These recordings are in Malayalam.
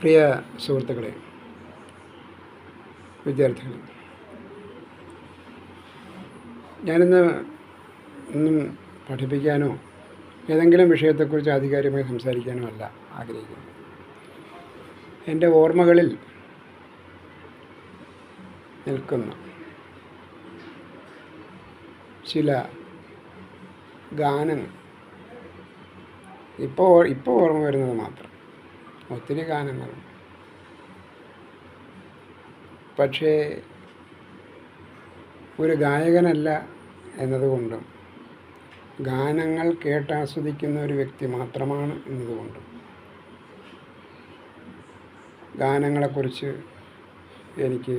പ്രിയ സുഹൃത്തുക്കളെ വിദ്യാർത്ഥികൾ ഞാനിന്ന് ഒന്നും പഠിപ്പിക്കാനോ ഏതെങ്കിലും വിഷയത്തെക്കുറിച്ച് ആധികാരികമായി സംസാരിക്കാനോ അല്ല ആഗ്രഹിക്കുന്നത്. എന്റെ ഓർമ്മകളിൽ നിൽക്കുന്ന ചില ഗാനങ്ങൾ ഇപ്പോൾ ഇപ്പോൾ ഓർമ്മ വരുന്നത് മാത്രം. ഒത്തിരി ഗാനങ്ങളുണ്ട് പക്ഷേ ഒരു ഗായകനല്ല എന്നതുകൊണ്ടും ഗാനങ്ങൾ കേട്ടാസ്വദിക്കുന്ന ഒരു വ്യക്തി മാത്രമാണ് എന്നതുകൊണ്ടും. ഗാനങ്ങളെക്കുറിച്ച് എനിക്ക്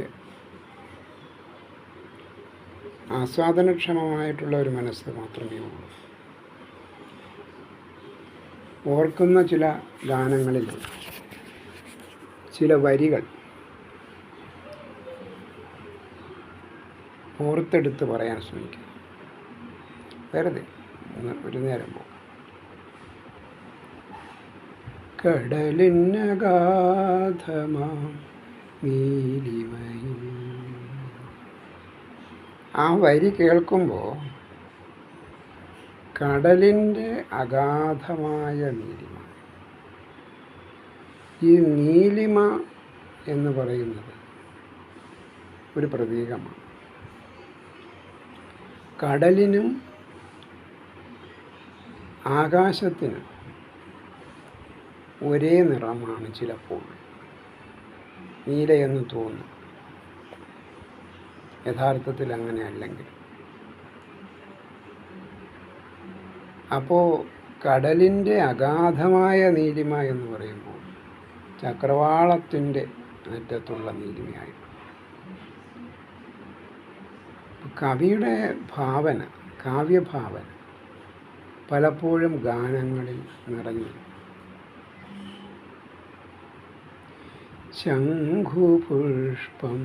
ആസ്വാദനക്ഷമമായിട്ടുള്ള ഒരു മനസ്സ് മാത്രമേ ഉള്ളൂ. ഓർക്കുന്ന ചില ഗാനങ്ങളിൽ ചില വരികൾ ഓർത്തെടുത്ത് പറയാൻ ശ്രമിക്കും. വെറുതെ ഒരു നേരം പോകും. കടലിന്നഗാധമാ ആ വരി കേൾക്കുമ്പോൾ കടലിന്റെ അഗാധമായ നീലിമ. ഈ നീലിമ എന്ന് പറയുന്നത് ഒരു പ്രതീകമാണ്. കടലിനും ആകാശത്തിനും ഒരേ നിറമാണ് ചിലപ്പോൾ. നീല എന്ന് തോന്നും. യഥാർത്ഥത്തിൽ അങ്ങനെ അല്ലെങ്കിൽ. അപ്പോൾ കടലിന്റെ അഗാധമായ നീലിമ എന്ന് പറയുമ്പോൾ ചക്രവാളത്തിന്റെ അറ്റത്തുള്ള നീലിമയായി കവിയുടെ ഭാവന കാവ്യഭാവന പലപ്പോഴും ഗാനങ്ങളിൽ നിറഞ്ഞു. ശംഖുപുഷ്പം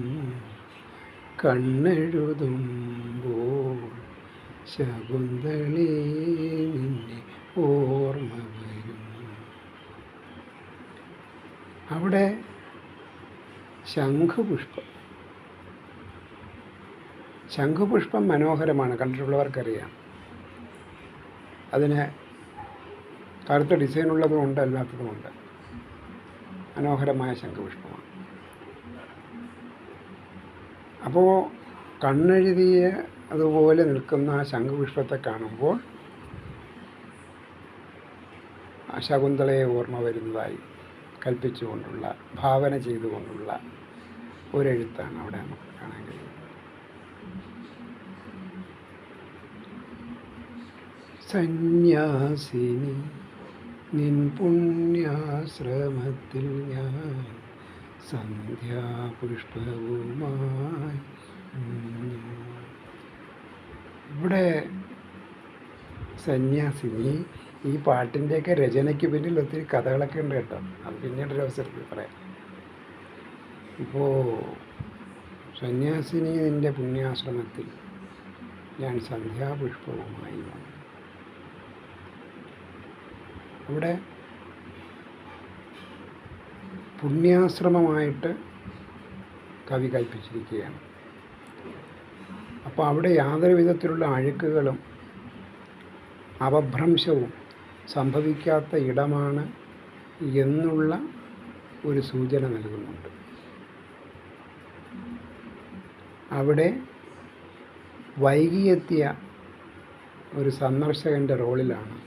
കണ്ണെഴുതുമ്പോൾ ശകുന്തളേ നിന്നെ ഓർമ്മ വരും അവിടെ ശംഖുപുഷ്പം. ശംഖുപുഷ്പം മനോഹരമാണ് കണ്ടിട്ടുള്ളവർക്കറിയാം. അതിന് കറുത്ത ഡിസൈൻ ഉള്ളതുമുണ്ട് അല്ലാത്തതുമുണ്ട് മനോഹരമായ ശംഖുപുഷ്പമാണ്. അപ്പോൾ കണ്ണെഴുതിയ അതുപോലെ നിൽക്കുന്ന ആ ശംഖുപുഷ്പത്തെ കാണുമ്പോൾ ശകുന്തളയെ ഓർമ്മ വരുന്നതായി കൽപ്പിച്ചുകൊണ്ടുള്ള ഭാവന ചെയ്തുകൊണ്ടുള്ള ഒരെഴുത്താണ് അവിടെ നമുക്ക് കാണാൻ കഴിയുന്നത്. സന്യാസിനി നിൻ പുണ്യാശ്രമത്തിൽ ഞാൻ സന്ധ്യാപുഷ്പവുമായി ഇവിടെ സന്യാസിനി ഈ പാട്ടിന്റെയൊക്കെ രചനയ്ക്ക് പിന്നിൽ ഒത്തിരി കഥകളൊക്കെ ഉണ്ട് കേട്ടോ. അത് പിന്നീടൊരു അവസരത്തിൽ പറയാം. ഇപ്പോൾ സന്യാസിനി നിന്റെ പുണ്യാശ്രമത്തിൽ ഞാൻ സന്ധ്യാപുഷ്പവുമായി വന്നു. അവിടെ പുണ്യാശ്രമമായിട്ട് കവി കൽപ്പിച്ചിരിക്കുകയാണ്. അപ്പോൾ അവിടെ യാതൊരു വിധത്തിലുള്ള അഴുക്കുകളും അപഭ്രംശവും സംഭവിക്കാത്ത ഇടമാണ് എന്നുള്ള ഒരു സൂചന നൽകുന്നുണ്ട്. അവിടെ വൈകിയെത്തിയ ഒരു സന്ദർശകന്റെ റോളിലാണ്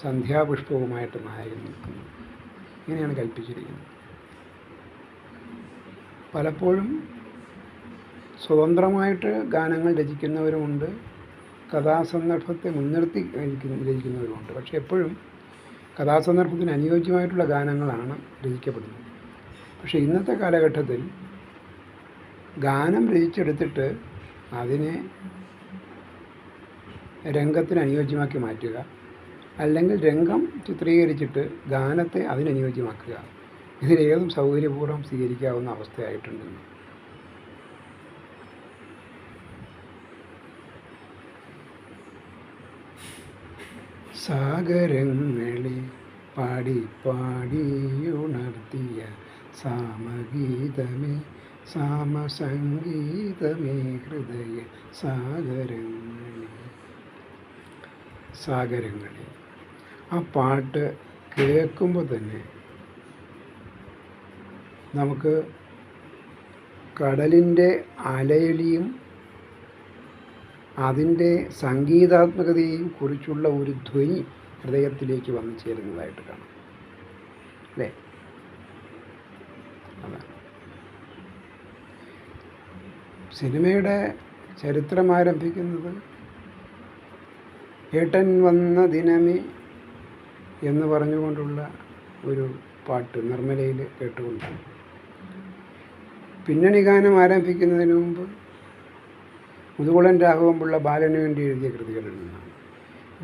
സന്ധ്യാപുഷ്പവുമായിട്ട് നായകൻ നിൽക്കുന്നത്. ഇങ്ങനെയാണ് കൽപ്പിച്ചിരിക്കുന്നത്. പലപ്പോഴും സ്വതന്ത്രമായിട്ട് ഗാനങ്ങൾ രചിക്കുന്നവരുമുണ്ട്. കഥാസന്ദർഭത്തെ മുൻനിർത്തി രചിക്കുന്നവരുമുണ്ട്. പക്ഷേ എപ്പോഴും കഥാസന്ദർഭത്തിന് അനുയോജ്യമായിട്ടുള്ള ഗാനങ്ങളാണ് രചിക്കപ്പെടുന്നത്. പക്ഷേ ഇന്നത്തെ കാലഘട്ടത്തിൽ ഗാനം രചിച്ചെടുത്തിട്ട് അതിനെ രംഗത്തിന് അനുയോജ്യമാക്കി മാറ്റുക അല്ലെങ്കിൽ രംഗം ചിത്രീകരിച്ചിട്ട് ഗാനത്തെ അതിനനുയോജ്യമാക്കുക ഇതിലേതും സൗകര്യപൂർവം സ്വീകരിക്കാവുന്ന അവസ്ഥയായിട്ടുണ്ടെന്ന് സാഗരങ്ങളെ പാടി പാടിയുണർത്തിയ സാമഗീതമേ സാമസംഗീതമേ ഹൃദയ സാഗരങ്ങളെ. സാഗരങ്ങളെ. ആ പാട്ട് കേൾക്കുമ്പോൾ തന്നെ നമുക്ക് കടലിന്റെ അലയലിയും അതിന്റെ സംഗീതാത്മകതയെയും കുറിച്ചുള്ള ഒരു ധ്വനി ഹൃദയത്തിലേക്ക് വന്നു ചേരുന്നതായിട്ട് കാണാം. അല്ലേ? സിനിമയുടെ ചരിത്രം ആരംഭിക്കുന്നത് ഏട്ടൻ വന്ന ദിനമേ എന്ന് പറഞ്ഞുകൊണ്ടുള്ള ഒരു പാട്ട് നിർമ്മലയിൽ കേട്ടുകൊണ്ട് പിന്നണി ഗാനം ആരംഭിക്കുന്നതിന് മുമ്പ് മുതുകുളൻ രാഘവൻപിള്ള ബാലന് വേണ്ടി എഴുതിയ കൃതികളിൽ നിന്നാണ്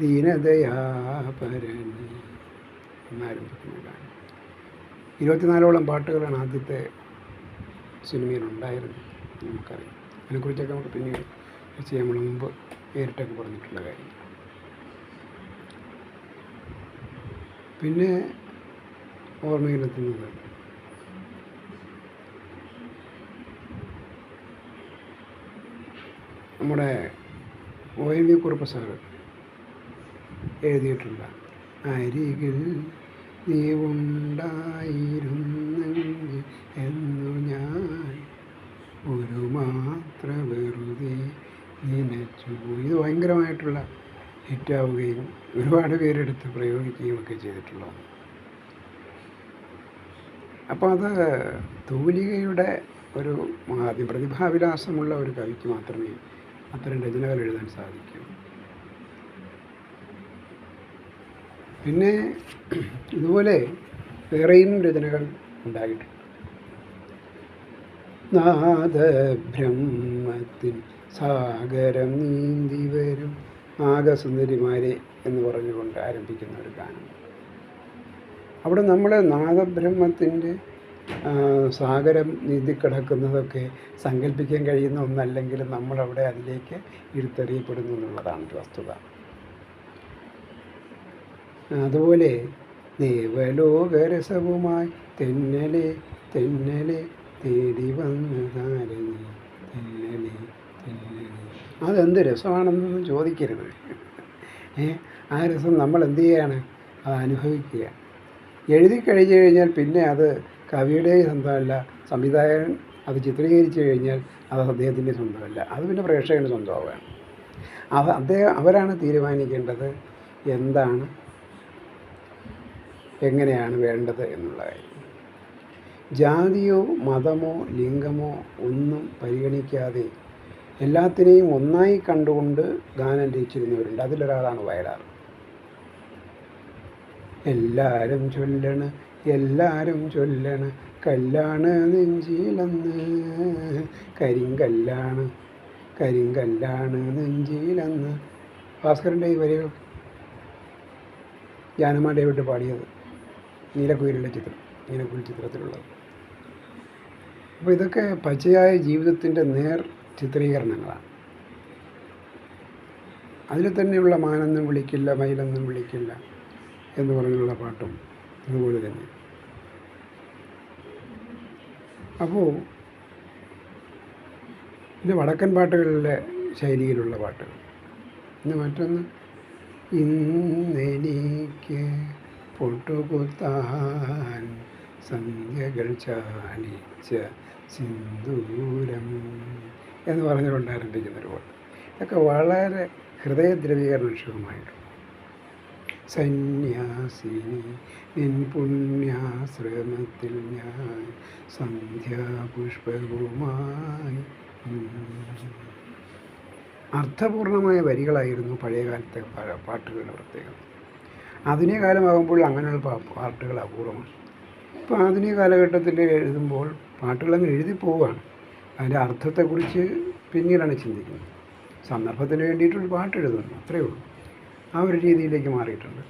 ദീനദയാപരന് എന്നാരംഭിക്കുന്ന ഗാനം ഇരുപത്തിനാലോളം പാട്ടുകളാണ് ആദ്യത്തെ സിനിമയിൽ ഉണ്ടായിരുന്നത്. നമുക്കറിയാം. അതിനെക്കുറിച്ചൊക്കെ നമുക്ക് പിന്നീട് ചെയ്യാൻ നമ്മൾ മുമ്പ് നേരിട്ടൊക്കെ പറഞ്ഞിട്ടുള്ള കാര്യം. പിന്നെ ഓർമ്മയിലെത്തുന്നത് നമ്മുടെ O N V Kurup sir എഴുതിയിട്ടുണ്ട്. അരികിൽ നീ ഉണ്ടായിരുന്നെങ്കിൽ എന്നു ഞാൻ ഒരു മാത്ര വെറുതെ നനച്ചു ഇത് ഭയങ്കരമായിട്ടുള്ള ഹിറ്റാവുകയും ഒരുപാട് പേരെടുത്ത് പ്രയോഗിക്കുകയും ഒക്കെ ചെയ്തിട്ടുള്ളതാണ്. അപ്പോൾ അത് തൂലികയുടെ ഒരു ആദ്യ പ്രതിഭാവിലാസമുള്ള ഒരു കവിക്ക് മാത്രമേ അത്തരം രചനകൾ എഴുതാൻ സാധിക്കും. പിന്നെ ഇതുപോലെ വേറെയും രചനകൾ ഉണ്ടായിട്ടുണ്ട്. നാദബ്രഹ്മത്തിൻ സാഗരം നീന്തി വരും നാഗസുന്ദരിമാരെ എന്ന് പറഞ്ഞുകൊണ്ട് ആരംഭിക്കുന്ന ഒരു ഗാനം. അവിടെ നമ്മൾ നാദബ്രഹ്മത്തിന്റെ സാഗരം നീന്തി കിടക്കുന്നതൊക്കെ സങ്കല്പിക്കാൻ കഴിയുന്ന ഒന്നല്ലെങ്കിൽ നമ്മളവിടെ അതിലേക്ക് ഇരുത്തെറിയപ്പെടുന്നു എന്നുള്ളതാണ് വസ്തുത. അതുപോലെ ദേവലോകരസവുമായി തെന്നലെ തെന്നലെ തേടി വന്നതാരനി തെന്നലെ തെന്നലെ. അതെന്ത് രസമാണെന്നൊന്നും ചോദിക്കരുത്. ഏ ആ രസം നമ്മൾ എന്ത് ചെയ്യാണ്? അത് അനുഭവിക്കുക. എഴുതി കഴിഞ്ഞു കഴിഞ്ഞാൽ പിന്നെ അത് കവിയുടെ സ്വന്തമല്ല സംവിധായകൻ അത് ചിത്രീകരിച്ചു കഴിഞ്ഞാൽ അത് അദ്ദേഹത്തിന്റെ സ്വന്തമല്ല. അത് പിന്നെ പ്രേക്ഷകന്റെ സ്വന്തമാവുകയാണ്. അത് അദ്ദേഹം അവരാണ് തീരുമാനിക്കേണ്ടത് എന്താണ് എങ്ങനെയാണ് വേണ്ടത് എന്നുള്ള കാര്യം. ജാതിയോ മതമോ ലിംഗമോ ഒന്നും പരിഗണിക്കാതെ എല്ലാത്തിനെയും ഒന്നായി കണ്ടുകൊണ്ട് ഗാനം രചിച്ചിരുന്നവരുണ്ട് അതിലൊരാളാണ് വയലാർ. എല്ലാവരും ചൊല്ലണ് എല്ലാരും ചൊല്ലണ കല്ലാണ് നെഞ്ചിലെന്ന്. കരിങ്കല്ലാണ് കരിങ്കല്ലാണ് നെഞ്ചിലെന്ന്. ഭാസ്കരന്റെ ഈ വരികൾ ജാനമ്മ ഡേവിഡ് പാടിയത് നീലക്കുയിലിന്റെ ചിത്രം നീലക്കുയിൽ ചിത്രത്തിലുള്ളത്. അപ്പോൾ ഇതൊക്കെ പച്ചയായ ജീവിതത്തിന്റെ നേർ ചിത്രീകരണങ്ങളാണ്. അതിൽ തന്നെയുള്ള മാനെന്നും വിളിക്കില്ല മയിലെന്നും വിളിക്കില്ല എന്ന് പറഞ്ഞുള്ള പാട്ടും അതുപോലെ തന്നെ. അപ്പോൾ ഇത് വടക്കൻ പാട്ടുകളിലെ ശൈലിയിലുള്ള പാട്ടുകൾ. പിന്നെ മറ്റൊന്ന് ഇന്നെനിക്ക് പൊട്ടുകുത്താൻ സന്ധ്യകൾ ചാലിച്ച സിന്ദൂരം എന്ന് പറഞ്ഞുകൊണ്ട് ആരംഭിക്കുന്ന ഒരു പാട്ട്. ഇതൊക്കെ വളരെ ഹൃദയദ്രവീകരണക്ഷമമായിട്ടുണ്ട്. സന്യാസിനി നിൻ പുണ്യാശ്രമത്തിൽ ഞാൻ സന്ധ്യാപുഷ്പവുമായി. അർത്ഥപൂർണമായ വരികളായിരുന്നു പഴയകാലത്തെ പാട്ടുകളുടെ പ്രത്യേകത. ആധുനിക കാലമാകുമ്പോൾ അങ്ങനെയുള്ള പാട്ടുകൾ അപൂർവമാണ്. ഇപ്പോൾ ആധുനിക കാലഘട്ടത്തിൽ എഴുതുമ്പോൾ പാട്ടുകളങ്ങ് എഴുതി പോവുകയാണ്. അതിന്റെ അർത്ഥത്തെക്കുറിച്ച് പിന്നീടാണ് ചിന്തിക്കുന്നത്. സന്ദർഭത്തിന് വേണ്ടിയിട്ടൊരു പാട്ട് എഴുതുന്നു അത്രയേ ഉള്ളൂ. ആ ഒരു രീതിയിലേക്ക് മാറിയിട്ടുണ്ട്.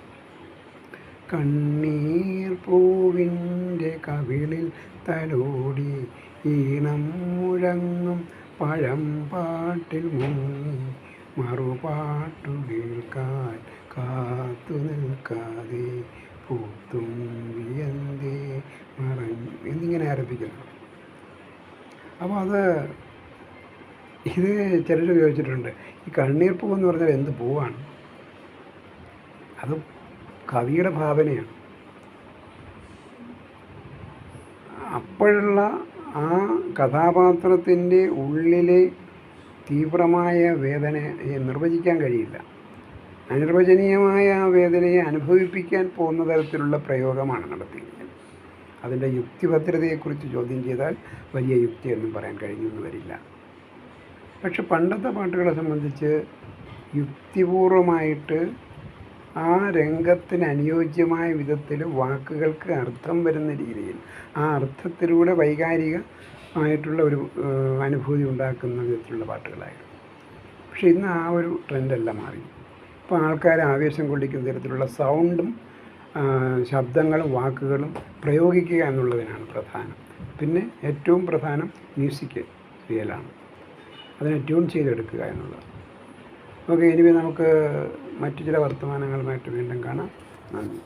കണ്ണീർ പൂവിന്റെ കവിളിൽ തലോടി ഈണം മുഴങ്ങും പഴം പാട്ടിൽ മുങ്ങി മറുപാട്ടു കേൾക്കാൻ കാത്തു നിൽക്കാതെ പൂത്തുമ്പിയന്തേ മറഞ്ഞു ആരംഭിക്കുന്നത് അപ്പോൾ അത് ഇത് ചിലർ ചോദിച്ചിട്ടുണ്ട് ഈ കണ്ണീർ പൂ എന്ന് പറഞ്ഞാൽ എന്ത് പൂവാണ്? അത് കവിയുടെ ഭാവനയാണ്. അപ്പോഴുള്ള ആ കഥാപാത്രത്തിന്റെ ഉള്ളിലെ തീവ്രമായ വേദനയെ നിർവചിക്കാൻ കഴിയില്ല. അനിർവചനീയമായ ആ വേദനയെ അനുഭവിപ്പിക്കാൻ പോകുന്ന തരത്തിലുള്ള പ്രയോഗമാണ് നടത്തിയിരിക്കുന്നത്. അതിന്റെ യുക്തിഭദ്രതയെക്കുറിച്ച് ചോദ്യം ചെയ്താൽ വലിയ യുക്തിയൊന്നും പറയാൻ കഴിഞ്ഞെന്ന് വരില്ല. പക്ഷെ പണ്ടത്തെ പാട്ടുകളെ സംബന്ധിച്ച് യുക്തിപൂർവമായിട്ട് ആ രംഗത്തിന് അനുയോജ്യമായ വിധത്തിൽ വാക്കുകൾക്ക് അർത്ഥം വരുന്ന രീതിയിൽ ആ അർത്ഥത്തിലൂടെ വൈകാരിക ആയിട്ടുള്ള ഒരു അനുഭൂതി ഉണ്ടാക്കുന്ന വിധത്തിലുള്ള പാട്ടുകളായിരുന്നു. പക്ഷെ ഇന്ന് ആ ഒരു ട്രെൻഡല്ല മാറി. ഇപ്പോൾ ആൾക്കാരെ ആവേശം കൊള്ളിക്കുന്ന തരത്തിലുള്ള സൗണ്ടും ശബ്ദങ്ങളും വാക്കുകളും പ്രയോഗിക്കുക എന്നുള്ളതിനാണ് പ്രധാനം. പിന്നെ ഏറ്റവും പ്രധാനം മ്യൂസിക് റിയലാണ്. അതിനെ ട്യൂൺ ചെയ്തെടുക്കുക എന്നുള്ളത്. ഓക്കെ ഇനി നമുക്ക് മറ്റു ചില വർത്തമാനങ്ങളുമായിട്ട് വീണ്ടും കാണാം. നന്ദി.